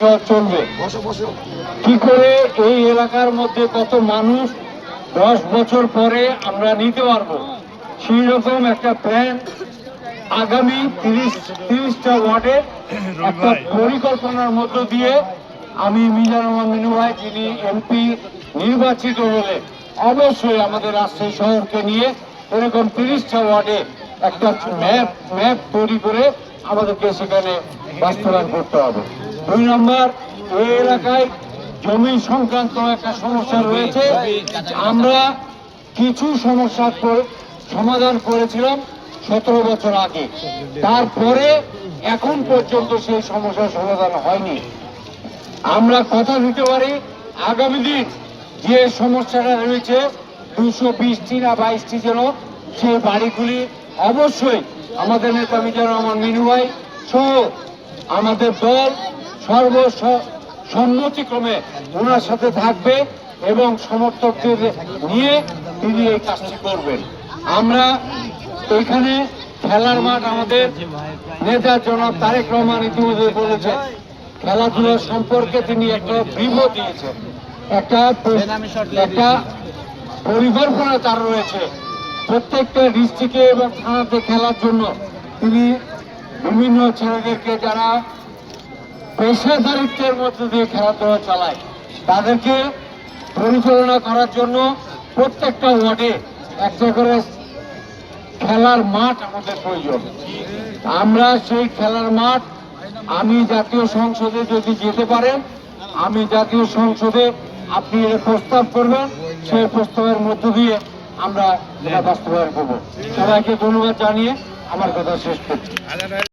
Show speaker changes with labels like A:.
A: চলবে। কি করে এই এলাকার মধ্যে কত মানুষ দশ বছর পরে আমরা নিতে পারব? সেই রকম একটা প্ল্যান আগামী তিরিশ তিরিশটা ওয়ার্ডে একটা পরিকল্পনার মধ্য দিয়ে আমি মিজান রহমান মিনু ভাই যিনি এমপি নির্বাচিত হলে অবশ্যই আমাদের রাজশাহী শহরকে নিয়ে এরকম তিরিশটা ওয়ার্ডে একটা ম্যাপ ম্যাপ তৈরি করে আমাদেরকে সেখানে বাস্তবায়ন করতে হবে। দুই নম্বর এই এলাকায় জমি সংক্রান্ত একটা সমস্যা রয়েছে। আমরা কিছু সমস্যার সমাধান করেছিলাম সতেরো বছর আগে। তারপরে এখন পর্যন্ত সেই সমস্যার সমাধান হয়নি। আমরা কথা দিতে পারি, আগামী দিন যে সমস্যাটা রয়েছে দুশো বিশটি না বাইশটি যেন সেই বাড়িগুলি অবশ্যই আমাদের নেতা মিজানুর রহমান মিনু ভাই সহ আমাদের দল সর্ব স- সম্মতিক্রমে ওনার সাথে থাকবে এবং সমর্থকদের নিয়ে তিনি এই কাজটি করবেন। আমরা এখানে খেলার মাঠ আমাদের নেতা জনাব তারেক রহমান ইতিমধ্যে বলেছেন খেলাধুলা সম্পর্কে তিনি একটা ব্রিফ দিয়েছেন। একটা একটা পরিকল্পনা তার রয়েছে। প্রত্যেকটা ডিস্ট্রিক্টে এবং থানাতে খেলার জন্য তিনি বিভিন্ন ছেলেদেরকে যারা পেশাদারিত্বের মধ্যে দিয়ে খেলাধুলা চালায়, তাদেরকে পরিচালনা করার জন্য প্রত্যেকটা ওয়ার্ডে একটা করে খেলার মাঠ আমাদের প্রয়োজন। আমরা সেই খেলার মাঠ আমি জাতীয় সংসদে যদি যেতে পারেন, আমি জাতীয় সংসদে আপনি প্রস্তাব করবেন, সেই প্রস্তাবের মধ্য দিয়ে আমরা বাস্তবায়ন করব। সবাইকে ধন্যবাদ জানিয়ে আমার কথা শেষ করছি।